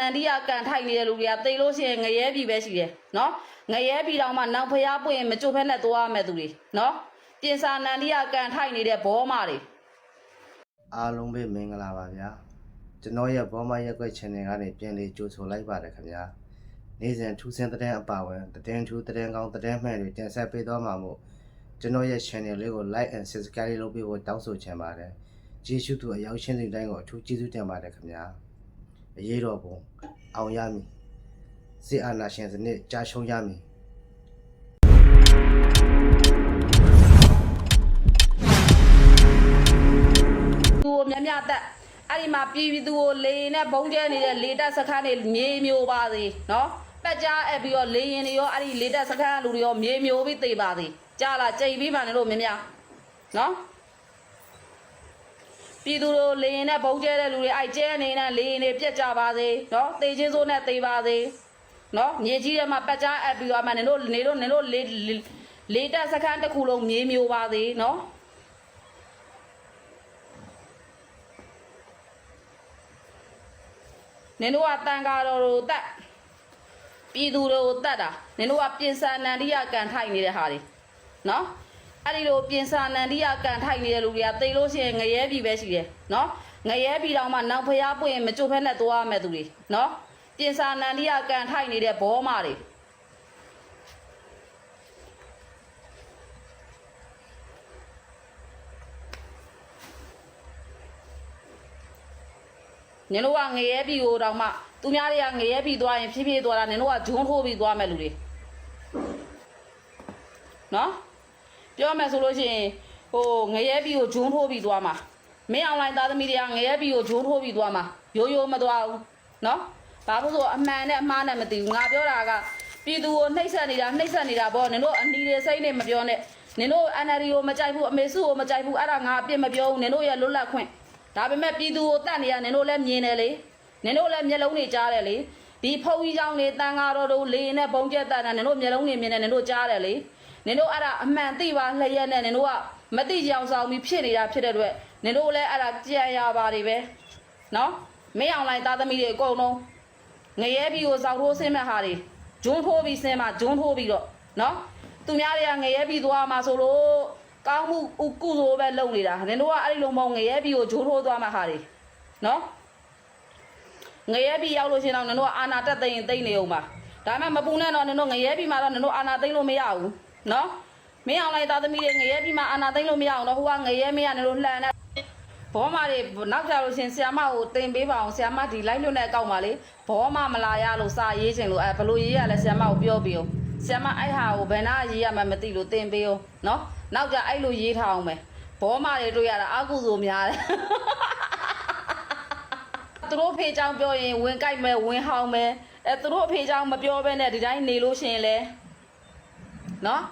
နန္ဒီယကန်ထိုက်နေတဲ့လူတွေကသိလို့ရှိရင်ငရဲပြီပဲရှိတယ်နော်ငရဲပြီတောင်မှနောက်ဖျားပွင့်ရင်မကြွဖက်နဲ့သွားရမယ်သူတွေနော်ပြင်စာနန္ဒီယကန်ထိုက်နေတဲ့ဘောမတွေအားလုံးပဲမင်္ဂလာပါဗျာကျွန်တော်ရဲ့ဘောမရက်ွက် channel ကနေပြန်လေးကြိုဆိုလိုက်ပါတယ်ခင်ဗျာနေ့စဉ်ထူးဆန်းတဲ့အပါဝင်တဲ့ထူးတဲ့ကောင်းတဲ့မှန်တွေတင်ဆက်ပေးသွားမှာမို့ကျွန်တော်ရဲ့ channel လေးကို like and subscribe လုပ်ပေးဖို့တောင်းဆိုချင်ပါတယ်ကျေးဇူးတူအရောက်ရှင်းတဲ့တိုင်းကိုအထူးကျေးဇူးတင်ပါတယ်ခင်ဗျာ အရေးတော်ပုံအောင်ရမည်စစ်အာဏာရှင်စနစ်ကြာရှုံးရမည်သူကိုမြတ်မြတ်တက်အဲ့ဒီမှာပြည်ပြည်သူကိုလေရင်နဲ့ဘုံကျဲနေတဲ့လေတက်စခန်းတွေမြေမျိုးပါစေနော်ပက်ကြားအပ်ပြီးတော့လေရင်တွေရောအဲ့ဒီလေတက်စခန်းကလူတွေရောမြေမျိုးပြီးသေးပါစေကြားလားကြိတ်ပြီးမှလည်းလို့မြတ်မြတ်နော် ပြည်သူတို့လေရင်နဲ့ဘုံကျဲတဲ့လူတွေအဲ့ကျဲနေတဲ့လေရင်တွေပြက်ကြပါစေနော်တေချင်းစိုးနဲ့သေးပါစေနော်မြေကြီးထဲမှာပက်ကြားအပ်ပြီးတော့မှနေတို့နေတို့နေတို့လေလေတက်စခန်းတစ်ခုလုံးမြေမျိုးပါစေနော်နင်တို့ကတန်ကာတော်တို့တက်ပြည်သူတို့တက်တာနင်တို့ကပြင်စာနန္ဒီယကန်ထိုက်နေတဲ့ဟာတွေနော် အဲ့ဒီလိုပြင်စာနန္ဒီယကန်ထိုက်နေတဲ့လူတွေကသိလို့ရှိရင်ငရဲပြီပဲရှိတယ်နော်ငရဲပြီတောင်မှနောက်ဖျားပွင့်ရင်မကြွဖက်နဲ့သွားရမယ်သူတွေနော်ပြင်စာနန္ဒီယကန်ထိုက်နေတဲ့ဘောမတွေနင်တို့ကငရဲပြီကိုတောင်မှသူများတွေကငရဲပြီသွားရင်ဖြည်းဖြည်းသွားတာနင်တို့ကဂျွန်းထိုးပြီးသွားမယ်လူတွေနော် ပြောမယ်ဆိုလို့ရှိရင်ဟိုငရဲပြီးကိုဂျုံထိုးပြီးသွားမှာမင်းအွန်လိုင်းသားသမီးတွေကငရဲပြီးကိုဂျုံထိုးပြီးသွားမှာရိုးရိုးမသွားဘူးနော်ဘာလို့ဆိုအမှန်နဲ့အမှားနဲ့မသိဘူးငါပြောတာကပြည်သူကိုနှိပ်စက်နေတာနှိပ်စက်နေတာပေါ့နင်တို့အနီတွေစိတ်နဲ့မပြောနဲ့နင်တို့ NLD ကိုမကြိုက်ဘူးအမေစုကိုမကြိုက်ဘူးအဲ့ဒါငါအပြစ်မပြောဘူးနင်တို့ရဲ့လွတ်လပ်ခွင့်ဒါပေမဲ့ပြည်သူကိုတတ်နေရနင်တို့လည်းမြင်တယ်လေနင်တို့လည်းမျက်လုံးတွေကြားတယ်လေဒီဖုန်းကြီးကြောင့်လေတန်ဃာတော်တို့လေနဲ့ဘုံကျက်တန်တာနင်တို့မျက်လုံးတွေမြင်တယ်နင်တို့ကြားတယ်လေ နင်တို့အဲ့ဒါအမှန်သိပါလျက်နဲ့နင်တို့ကမသိကြအောင်ဆောင်ပြီးဖြစ်နေတာဖြစ်တဲ့အတွက်နင်တို့လည်းအဲ့ဒါကြံရပါတွေပဲနော်မင်းအောင်လိုင်းသားသမီးတွေအကုန်လုံးငရဲပြီးကိုစောက်ထိုးဆင်းမဲ့ဟာတွေဂျွန်းထိုးပြီးဆင်းမှာဂျွန်းထိုးပြီးတော့နော်သူများတွေကငရဲပြီးသွားမှာဆိုလို့ကောင်းမှုဥကုသိုလ်ပဲလုပ်နေတာနင်တို့ကအဲ့ဒီလိုမဟုတ်ငရဲပြီးကိုဂျွန်းထိုးသွားမှာဟာတွေနော်ငရဲပြီးရောက်လို့ရှရင်တော့နင်တို့ကအာနာတက်သိရင်သိမ့်နေအောင်ပါဒါမှမပူနဲ့တော့နင်တို့ငရဲပြီးမှတော့နင်တို့အာနာသိမ့်လို့မရဘူး နော်မင်းအောင်လိုက်သားသမီးတွေငရဲပြီးမှအာနာသိမ့်လို့မရအောင်တော့ဟိုကငရဲမရနင်တို့လှန်နေဘောမတွေနောက်ကြလို့ရှရင်ဆီယမကိုတင်ပေးပါအောင်ဆီယမဒီလိုက်လွတ်တဲ့အကောက်ပါလေဘောမမလာရလို့စာရေးချင်လို့အဲဘလို့ရေးရလဲဆီယမကိုပြောပြအောင်ဆီယမအဲ့ဟာကိုဘယ်နာရေးရမှမသိလို့တင်ပေးအောင်နော်နောက်ကြအဲ့လိုရေးထားအောင်မယ်ဘောမတွေတွေ့ရတာအကုသိုလ်များတယ်သူတို့ဖေချောင်းပြောရင်ဝင်ကြိုက်မယ်ဝင်ဟောင်းမယ်အဲသူတို့အဖေချောင်းမပြောဘဲနဲ့ဒီတိုင်းနေလို့ရှရင်လဲနော်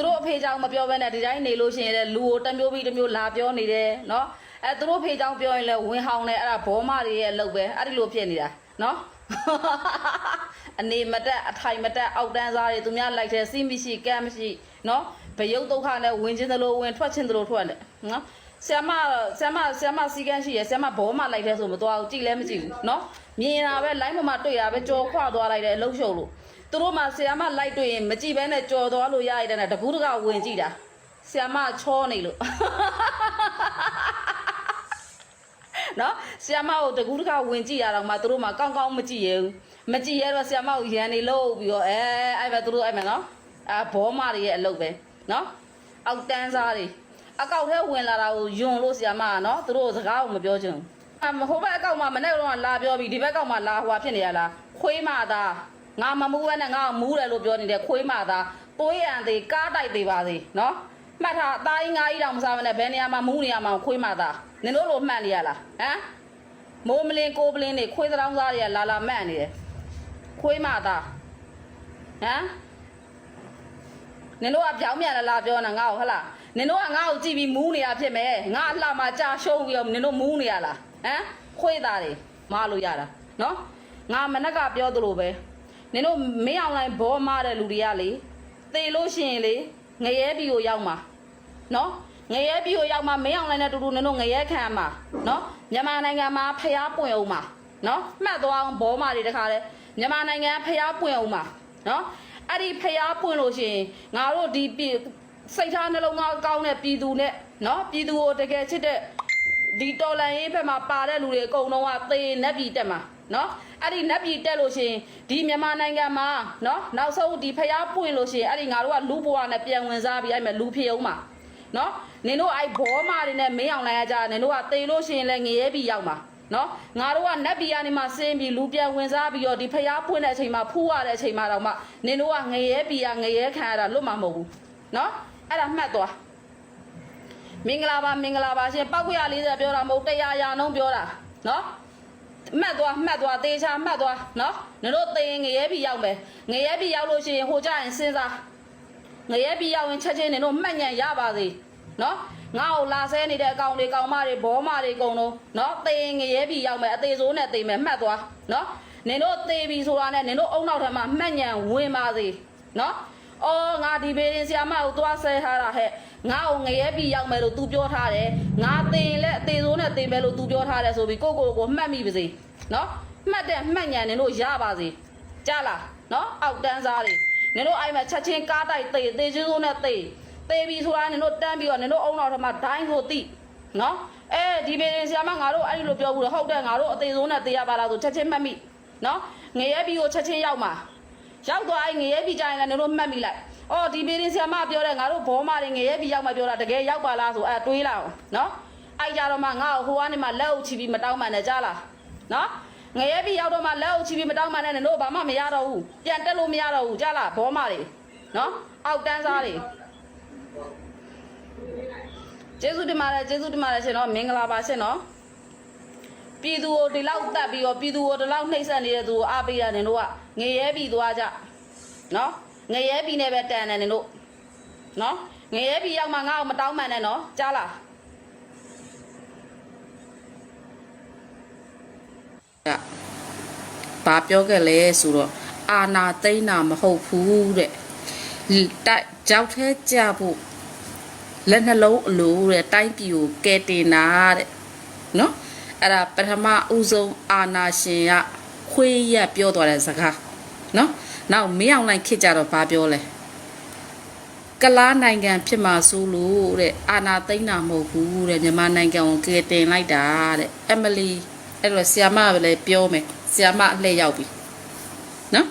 သူတို့အဖေချောင်းမပြောဘဲနဲ့ဒီတိုင်းနေလို့ရှရင်လဲလူကိုတစ်မျိုးပြီးတစ်မျိုးလာပြောနေတယ်နော်အဲသူတို့ဖေချောင်းပြောရင်လဲဝင်ဟောင်းတယ်အဲ့ဒါဘောမတွေရဲ့အလုပ်ပဲအဲ့ဒီလိုဖြစ်နေတာနော်အနေမတက်အထိုင်မတက်အောက်တန်းစားတွေသူများလိုက်တယ်စီးမရှိကမ်းမရှိနော်ဘယုတ်ဒုက္ခနဲ့ဝင်ချင်းသလိုဝင်ထွက်ချင်းသလိုထွက်တယ်နော်ဆ iam မဆ iam မဆ iam မစီကန်းရှိရဆ iam မဘောမလိုက်တယ်ဆိုမသွားဘူးကြည့်လဲမကြည့်ဘူးနော်မြင်တာပဲ line ပေါ်မှာတွေ့တာပဲကြော်ခွသွားလိုက်တယ်အလုံးရှုပ်လို့ သူတို့မှဆ iam မလိုက်တွေ့ရင်မကြည့်ဘဲနဲ့ကြော်သွားလို့ရရတဲ့နဲ့တကူးတကဝင်ကြည့်တာဆ iam မချောနေလို့နော်ဆီယမကိုတကူးတကဝင်ကြည့်ရတော့မှသူတို့မှကောင်းကောင်းမကြည့်ရဘူးမကြည့်ရတော့ဆီယမကိုရန်နေလို့ပြီးတော့အဲအဲ့ပဲသူတို့အဲ့မယ်နော်အဲဘောမတွေရဲ့အလုပ်ပဲနော်အောက်တန်းစားတွေအကောက်ထဲဝင်လာတာကိုယွန်လို့ဆီယမကနော်သူတို့စကားကိုမပြောချင်ဘူးအဟိုဘက်အကောက်မှာမနေ့ကတော့လာပြောပြီးဒီဘက်ကောက်မှာလာဟွာဖြစ်နေရလားခွေးမသား ငါမမူးဘဲနဲ့ငါမူးတယ်လို့ပြောနေတဲ့ခွေးမသားသွေးရန်သေးကားတိုက်သေးပါသေးနော်မှတ်ထားအသားကြီးငါးကြီးတောင်မစားမနဲ့ဘယ်နေရာမှာမူးနေရမှာခွေးမသားနင်တို့လိုမှတ်နေရလားဟမ်မိုးမလင်းကိုပလင်းတွေခွေးသတောင်းစားတွေကလာလာမန့်နေတယ်ခွေးမသားဟမ်နင်တို့ကပြောင်းပြန်လာလာပြောနေငါ့ကိုဟဟလားနင်တို့ကငါ့ကိုကြည့်ပြီးမူးနေရဖြစ်မယ်ငါအလှမှာကြာရှုံးပြီးတော့နင်တို့မူးနေရလားဟမ်ခွေးသားတွေမလို့ရတာနော်ငါမနက်ကပြောသလိုပဲ နင်တို့မင်းအောင်လိုက်ဘောမတဲ့လူတွေကလေသေလို့ရှိရင်လေငရဲပြီကိုရောက်မှာနော်ငရဲပြီးကိုရောက်မှမင်းအောင်လိုက်နဲ့တူတူနင်တို့ငရဲခံမှာနော်မြန်မာနိုင်ငံမှာဖျားပွင့်အောင်မှာနော်မှတ်သွားအောင်ဘောမာတွေတခါလဲမြန်မာနိုင်ငံဖျားပွင့်အောင်ပါနော်အဲ့ဒီဖျားပွင့်လို့ရှိရင်ငါတို့ဒီပြည်စိတ်ထားနှလုံးသားကောင်းတဲ့ပြည်သူနဲ့နော်ပြည်သူကိုတကယ်ချစ်တဲ့ဒီတော်လန်ရေးဘက်မှာပါတဲ့လူတွေအကုန်လုံးကသေနက်ပြည်တက်မှာ နော်အဲ့ဒီနက်ပြည်တက်လို့ရှိရင်ဒီမြန်မာနိုင်ငံမှာနော်နောက်ဆုံးဒီဖျားပွင့်လို့ရှိရင်အဲ့ဒီငါတို့ကလူဘဝနဲ့ပြန်ဝင်စားပြီးအဲ့မဲ့လူဖြစ်အောင်မှာနော်နင်တို့အဲ့ဘောမာတွေနဲ့မင်းအောင်လိုက်ရကြနင်တို့ကသေလို့ရှိရင်လည်းငရဲပြီးရောက်မှာနော်ငါတို့ကနတ်ပြည်ကနေမှဆင်းပြီးလူပြန်ဝင်စားပြီးတော့ဒီဖျားပွင့်တဲ့အချိန်မှာဖူးရတဲ့အချိန်မှာတော့မှနင်တို့ကငရဲပြည်ကငရဲခံရတာလွတ်မှာမဟုတ်ဘူးနော်အဲ့ဒါမှတ်သွားမင်္ဂလာပါမင်္ဂလာပါရှင်ပောက်ကွရ40ပြောတာမဟုတ်တရားရာနှုံးပြောတာနော် မှတ်သွားမှတ်သွားသေချာမှတ်သွားနော်နင်တို့သေရင်ငရဲပြည်ရောက်မယ်ငရဲပြည်ရောက်လို့ရှိရင်ဟိုကြရင်စဉ်းစားငရဲပြည်ရောက်ရင်ချက်ချင်းနင်တို့မှတ်ညံရပါစေနော်ငါ့ကိုလာဆဲနေတဲ့အကောင်တွေကောင်မတွေဘောမတွေအကုန်လုံးနော်သေရင်ငရဲပြည်ရောက်မယ်အသေးစိုးနဲ့သေမယ်မှတ်သွားနော်နင်တို့သေပြီဆိုတာနဲ့နင်တို့အုံနောက်ထပ်မှာမှတ်ညံဝင်ပါစေနော် အော်ငါဒီဘေးရင်ဆီယာမကိုသွားဆဲထားတာဟဲ့ငါ့ကိုငရဲပြည်ရောက်မယ်လို့ तू ပြောထားတယ်ငါသေရင်လည်းအသေးစိုးနဲ့သေမယ်လို့ तू ပြောထားတယ်ဆိုပြီးကိုကိုကိုမှတ်မိပါစေနော်မှတ်တဲ့မှတ်ညံနင်တို့ရပါစေကြားလားနော်အောက်တန်းစားတွေနင်တို့အဲ့မှာချက်ချင်းကားတိုက်သေသေချင်းစိုးနဲ့သေသေပြီဆိုတာနင်တို့တန်းပြီးတော့နင်တို့အုံနောက်ထပ်မှာဒိုင်းကိုတိနော်အဲဒီဘေးရင်ဆီယာမငါတို့အဲ့ဒီလိုပြောဘူးလေဟုတ်တယ်ငါတို့အသေးစိုးနဲ့သေရပါလားဆိုချက်ချင်းမှတ်မိနော်ငရဲပြည်ကိုချက်ချင်းရောက်မှာ ရောက်သွားရင်ငရဲပြီကြရင်လည်းနင်တို့မှတ်မိလိုက်။အော်ဒီမေရင်ဆရာမပြောတဲ့ငါတို့ဘောမတွေငရဲပြီရောက်မှပြောတာတကယ်ရောက်ပါလားဆိုအဲတွေးလိုက်အောင်နော်။အဲ့ကြတော့မှငါ့ကိုဟိုကနေမှလက်အုပ်ချပြီးမတောင်းမှန်နဲ့ကြားလား။နော်။ငရဲပြီရောက်တော့မှလက်အုပ်ချပြီးမတောင်းမှန်နဲ့နင်တို့ဘာမှမရတော့ဘူး။ပြန်တက်လို့မရတော့ဘူးကြားလားဘောမတွေနော်။အောက်တန်းစားတွေကျေးဇူးတင်ပါတယ်ကျေးဇူးတင်ပါတယ်ရှင်နော်မင်္ဂလာပါရှင်နော်။ ပြည်သူကိုဒီလောက်တတ်ပြီးတော့ပြည်သူကိုဒီလောက်နှိမ့်ဆက်နေတဲ့သူကိုအားပေးရတယ်တို့ကငရဲပြီးသွားကြနော်ငရဲပြီးနဲ့ပဲတန်တယ်နင်တို့နော်ငရဲပြီးရောက်မှငါ့ကိုမတောင်းမှန်နဲ့နော်ကြားလားကဘာပြောခဲ့လဲဆိုတော့အာနာသိမ့်တာမဟုတ်ဘူးတဲ့တိုက်ကြောက်แท้ကြဖို့လက်နှလုံးအလိုတဲ့တိုင်းပြည်ကိုကဲတင်တာတဲ့နော် အဲ့ဒါပထမဦးဆုံးအာနာရှင်ကခွေးရက်ပြောသွားတဲ့စကားနော်နောက်မင်းအောင်လိုက်ခစ်ကြတော့ဘာပြောလဲကလားနိုင်ငံဖြစ်မှာဆိုလို့တဲ့အာနာသိမ့်တာမဟုတ်ဘူးတဲ့မြန်မာနိုင်ငံကိုကဲတင်လိုက်တာတဲ့အမလီအဲ့တော့ဆီယာမကလည်းပြောမယ်ဆီယာမအလှည့်ရောက်ပြီနော်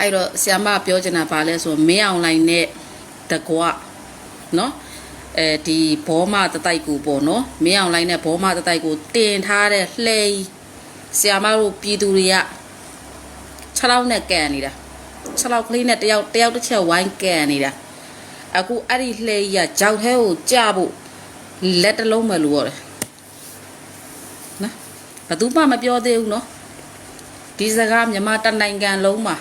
အဲ့တော့ဆီယာမပြောချင်တာပါလဲဆိုမင်းအွန်လိုင်းနဲ့တကွနော် အဲဒီဘောမတတိုက်ကိုပေါ့နော်မင်းအွန်လိုင်းနဲ့ဘောမတတိုက်ကိုတင်ထားတဲ့လှဲဆီယာမတို့ပြည်သူတွေက6လောက်နဲ့ကန်နေတာ6လောက်ကလေးနဲ့တယောက်တယောက်တစ်ချက်ဝိုင်းကန်နေတာအခုအဲ့ဒီလှဲကြီးကကြောက်သေးကိုကြဖို့လက်တစ်လုံးပဲလို့ရတယ်နော်ဘယ်သူမှမပြောသေးဘူးနော်ဒီစကားမြန်မာတနိုင်ငံလုံးမှာ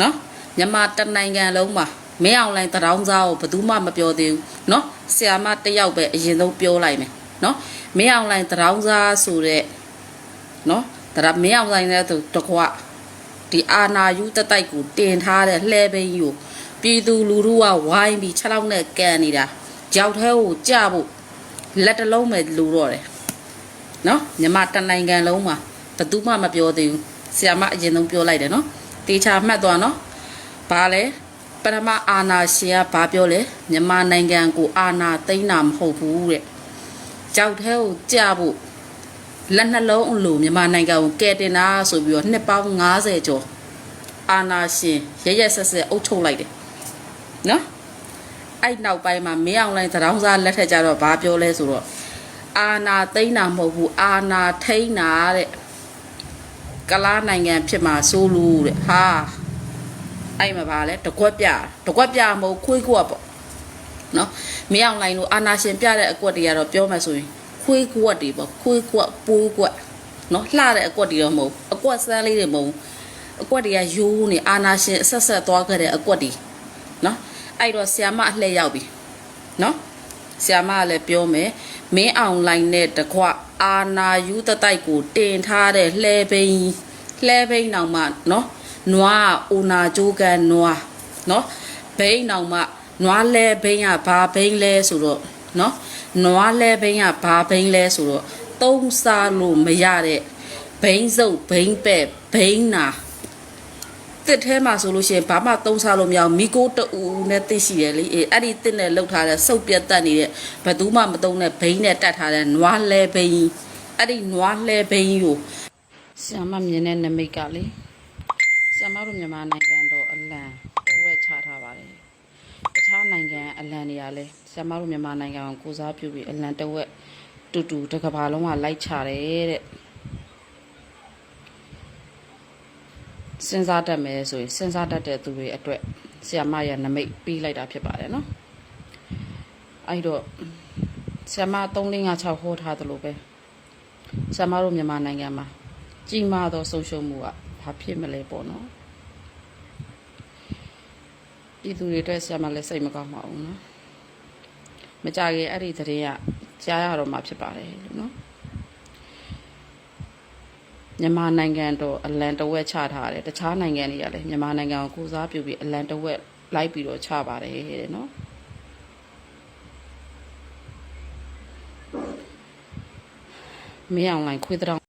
နော်မြန်မာတနိုင်ငံလုံးမှာ မင်းအောင်လိုင်းတရောင်းစားကိုဘယ်သူမှမပြောသေးဘူးနော်ဆရာမတစ်ယောက်ပဲအရင်ဆုံးပြောလိုက်မယ်နော်မင်းအောင်လိုင်းတရောင်းစားဆိုတဲ့နော်တရမင်းအောင်လိုင်းတဲ့တကွာဒီအာနာယူတတိုက်ကိုတင်ထားတဲ့လှဲပိန်းယူပြည်သူလူထုကဝိုင်းပြီး6လောက်နဲ့ကန်နေတာကြောက်သေးကိုကြဖို့လက်တစ်လုံးပဲလူတော့တယ်နော်မြန်မာတနိုင်ငံလုံးမှာဘယ်သူမှမပြောသေးဘူးဆီယာမအရင်ဆုံးပြောလိုက်တယ်နော်တေချာမှတ်သွားနော်ဘာလဲ ပထမအာနာရှင်ကဘာပြောလဲမြန်မာနိုင်ငံကိုအာနာသိမ်းတာမဟုတ်ဘူးတဲ့ကြောက်သေးကိုကြဖို့လက်နှလုံးအလိုမြန်မာနိုင်ငံကိုကဲတင်တာဆိုပြီးတော့နှစ်ပေါင်း90ကျော်အာနာရှင်ရရက်ဆက်ဆက်အုပ်ချုပ်လိုက်တယ်နော်အဲ့နောက်ပိုင်းမှာမင်းအောင်လိုင်းသတောင်းစားလက်ထက်ကြတော့ဘာပြောလဲဆိုတော့အာနာသိမ့်တာမဟုတ်ဘူးအာနာထိမ့်တာတဲ့ကလားနိုင်ငံဖြစ်မှာစိုးလို့တဲ့ဟာ အဲ့မှာပါလဲတကွက်ပြတကွက်ပြမဟုတ်ခွေးကွက်ပေါ့နော်မင်းအောင်လိုင်းလို့အာနာရှင်ပြတဲ့အကွက်တွေကတော့ပြောမှဆိုရင်ခွေးကွက်တွေပေါ့ခွေးကွက်ပိုးကွက်နော်လှတဲ့အကွက်တွေတော့မဟုတ်ဘူးအကွက်စမ်းလေးတွေမဟုတ်ဘူးအကွက်တွေကရိုးနေအာနာရှင်အဆက်ဆက်သွားခဲ့တဲ့အကွက်တွေနော်အဲ့တော့ဆီယာမအလှည့်ရောက်ပြီနော်ဆ iam မကလည်းပြောမယ်မင်းအောင်လိုင်းနဲ့တကွအာနာယူတတိုက်ကိုတင်ထားတဲ့လှဲဘိန်းလှဲဘိန်းအောင်မှနော် နွားအိုနာဂျိုးကန်နွားနော်ဘိန်းအောင်မှနွားလဲဘိန်းကဘာဘိန်းလဲဆိုတော့နော်နွားလဲဘိန်းကဘာဘိန်းလဲဆိုတော့သုံးစားလို့မရတဲ့ဘိန်းစုပ်ဘိန်းပဲ့ဘိန်းနာတစ်ထဲမှာဆိုလို့ရှိရင်ဘာမှသုံးစားလို့မရအောင်မိโก้တူနဲ့တစ်ရှိတယ်လေအေးအဲ့ဒီတစ်နဲ့လှုပ်ထားတဲ့စုပ်ပြတ်တက်နေတဲ့ဘယ်သူမှမသုံးတဲ့ဘိန်းနဲ့တက်ထားတဲ့နွားလဲဘိန်းအဲ့ဒီနွားလဲဘိန်းကိုဆ iam မမြင်တဲ့နမိတ်ကလေ ဆ iam မတို့မြန်မာနိုင်ငံတော့အလံဟိုဝဲချထားပါတယ်တခြားနိုင်ငံအလံတွေကလည်းဆ iam မတို့မြန်မာနိုင်ငံကိုကိုစားပြုပြီးအလံတစ်ဝက်တူတူတစ်ကဘာလုံးကလိုက်ချတယ်တဲ့စဉ်းစားတတ်မယ်ဆိုရင်စဉ်းစားတတ်တဲ့သူတွေအတွက်ဆီယမရဲ့နမိတ်ပြီးလိုက်တာဖြစ်ပါတယ်နော်အဲ့တော့ဆီယမ3556ဟောထားသလိုပဲဆီယမတို့မြန်မာနိုင်ငံမှာကြီးမားသောဆုံးရှုံးမှုက ဘာဖြစ်မလဲပေါ့နော်ပြည်သူတွေအတွက်ဆီယမလည်းစိတ်မကောင်းပါဘူးနော်မကြခင်အဲ့ဒီသတင်းကကြားရတော့မှဖြစ်ပါတယ်လို့နော်မြန်မာနိုင်ငံတော့အလံတဝက်ချထားတယ်တခြားနိုင်ငံတွေကလည်းမြန်မာနိုင်ငံကိုကိုစားပြုပြီးအလံတဝက်လိုက်ပြီးတော့ချပါတယ်တဲ့နော်မင်းအောင်လိုင်ခွေးတောင်